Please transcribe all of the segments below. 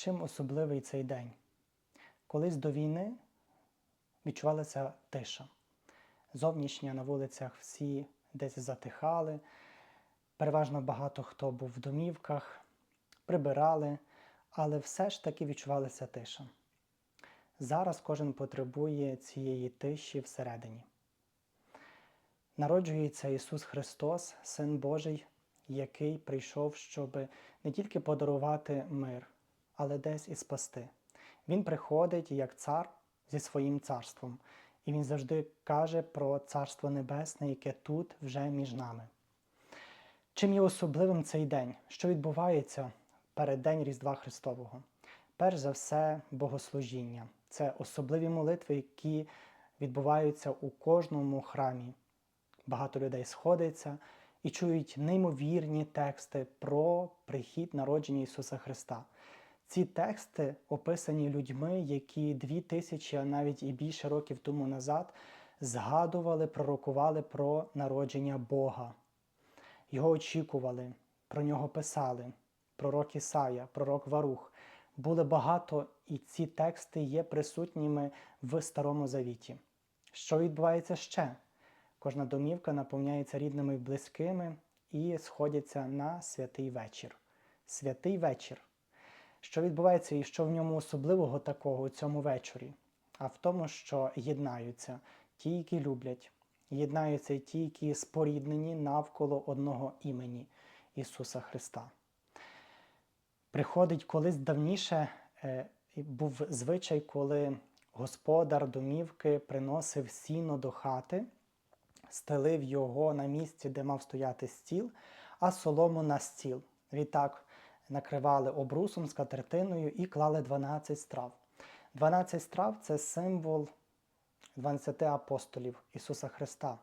Чим особливий цей день? Колись до війни відчувалася тиша. Зовнішня на вулицях всі десь затихали. Переважно багато хто був в домівках, прибирали, але все ж таки відчувалася тиша. Зараз кожен потребує цієї тиші всередині. Народжується Ісус Христос, Син Божий, який прийшов, щоб не тільки подарувати мир, але десь і спасти. Він приходить як цар зі своїм царством, і він завжди каже про Царство Небесне, яке тут вже між нами. Чим є особливим цей день? Що відбувається перед День Різдва Христового? Перш за все, богослужіння. Це особливі молитви, які відбуваються у кожному храмі. Багато людей сходиться і чують неймовірні тексти про прихід народження Ісуса Христа. Ці тексти описані людьми, які дві тисячі, а навіть і більше років тому назад згадували, пророкували про народження Бога. Його очікували, про нього писали. Пророк Ісая, пророк Варух. Були багато, і ці тексти є присутніми в Старому Завіті. Що відбувається ще? Кожна домівка наповняється рідними і близькими і сходяться на святий вечір. Святий вечір. Що відбувається і що в ньому особливого такого у цьому вечорі? А в тому, що єднаються ті, які люблять, єднаються ті, які споріднені навколо одного імені Ісуса Христа. Приходить колись давніше е, був звичай, коли господар домівки приносив сіно до хати, стелив його на місці, де мав стояти стіл, а солому на стіл. Відтак накривали обрусом скатертиною і клали 12 страв. 12 страв це символ 12 апостолів Ісуса Христа.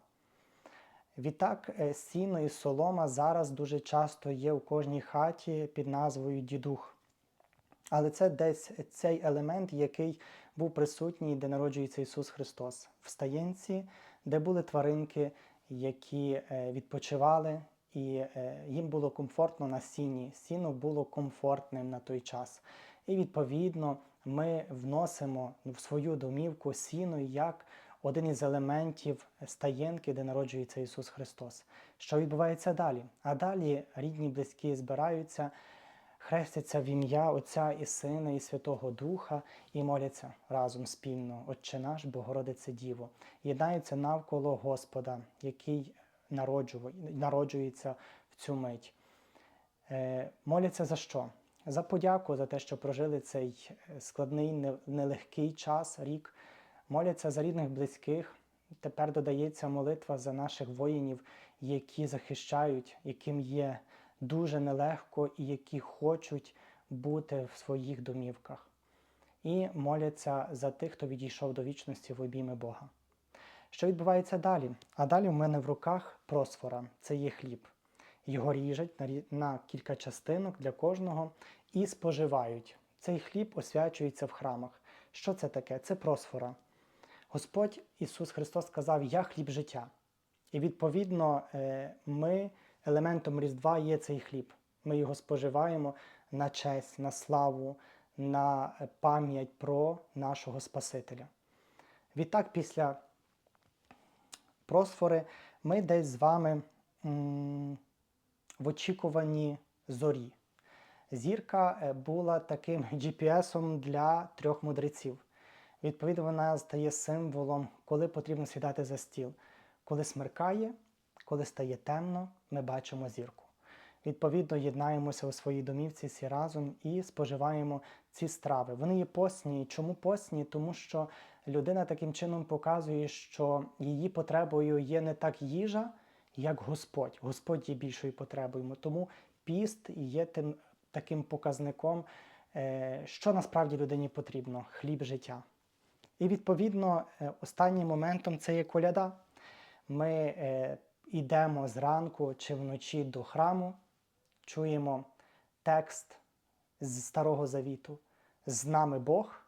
Відтак, е, сіно і солома зараз дуже часто є у кожній хаті під назвою дідух. Але це десь цей елемент, який був присутній, де народжується Ісус Христос, в стаєнці, де були тваринки, які е, відпочивали, і е, їм було комфортно на сіні. Сіно було комфортним на той час. І відповідно ми вносимо в свою домівку сіно як один із елементів стаєнки, де народжується Ісус Христос. Що відбувається далі? А далі рідні, близькі збираються, хрестяться в ім'я Отця і Сина, і Святого Духа і моляться разом спільно, Отче наш, Богородице Діво, єднаються навколо Господа, який народжується в цю мить. Е, моляться за що? За подяку, за те, що прожили цей складний, нелегкий час, рік. Моляться за рідних, близьких. Тепер додається молитва за наших воїнів, які захищають, яким є дуже нелегко і які хочуть бути в своїх домівках. І моляться за тих, хто відійшов до вічності в обійми Бога. Що відбувається далі? А далі в мене в руках просфора це є хліб. Його ріжуть на кілька частинок для кожного і споживають. Цей хліб освячується в храмах. Що це таке? Це просфора. Господь Ісус Христос сказав: Я хліб життя. І відповідно е, ми елементом Різдва є цей хліб. Ми його споживаємо на честь, на славу, на пам'ять про нашого Спасителя. Відтак, після просфори ми десь з вами м в очікуванні зорі. Зірка е, була таким GPS-ом для трьох мудреців. Відповідно, вона стає символом, коли потрібно сідати за стіл. Коли смеркає, коли стає темно, ми бачимо зірку. Відповідно, єднаємося у своїй домівці всі разом і споживаємо ці страви. Вони є постні. Чому постні? Тому що людина таким чином показує, що її потребою є не так їжа, як Господь. Господь є більшою потребою. Тому піст є тим таким показником, е, що насправді людині потрібно хліб життя. І відповідно е, останнім моментом це є коляда. Ми е, йдемо зранку чи вночі до храму, чуємо текст з Старого Завіту, з нами Бог.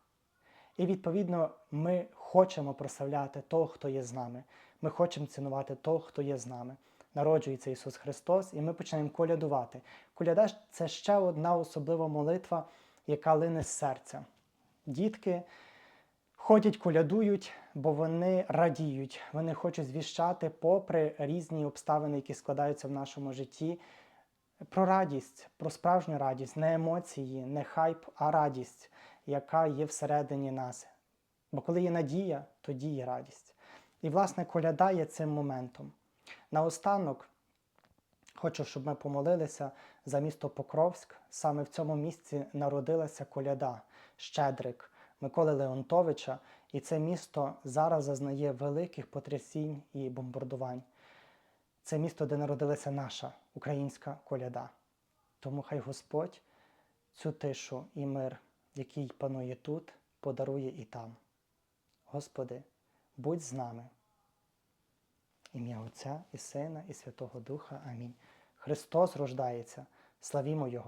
І відповідно ми хочемо прославляти того, хто є з нами. Ми хочемо цінувати того, хто є з нами. Народжується Ісус Христос, і ми починаємо колядувати. Коляда це ще одна особлива молитва, яка лине з серця. Дітки ходять, колядують, бо вони радіють, вони хочуть звіщати, попри різні обставини, які складаються в нашому житті, про радість, про справжню радість, не емоції, не хайп, а радість, яка є всередині нас. Бо коли є надія, тоді є радість. І, власне, коляда є цим моментом. Наостанок хочу, щоб ми помолилися за місто Покровськ. Саме в цьому місці народилася коляда, Щедрик Миколи Леонтовича. І це місто зараз зазнає великих потрясінь і бомбардувань. Це місто, де народилася наша українська коляда. Тому хай Господь цю тишу і мир, який панує тут, подарує і там. Господи, будь з нами. Ім'я Отця і Сина, і Святого Духа. Амінь. Христос рождається. Славімо Його!